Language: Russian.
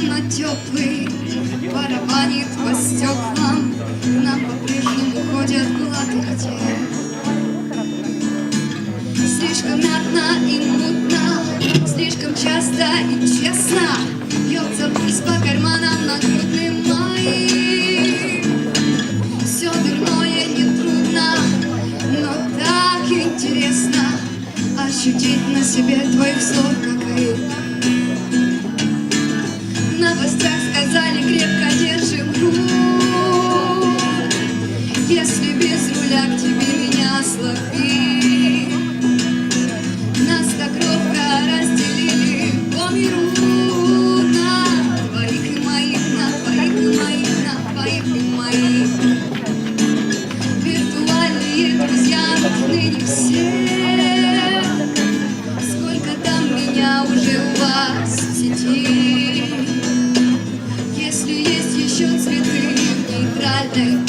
но теплый Барабанит по стеклам Нам по-прежнему ходят тел Слишком мятно и мутно Слишком часто и честно. Бьется пульс по карманам нагрудным моим. Все дурное нетрудно Но так интересно Ощутить на себе твой взор, Если без руля к тебе меня слови Нас так ровно разделили по миру. На твоих и моих, на твоих и моих, на твоих и моих. Виртуальные друзья нужны не все. Сколько там меня уже у вас в сети? Если есть еще цветы в нейтральной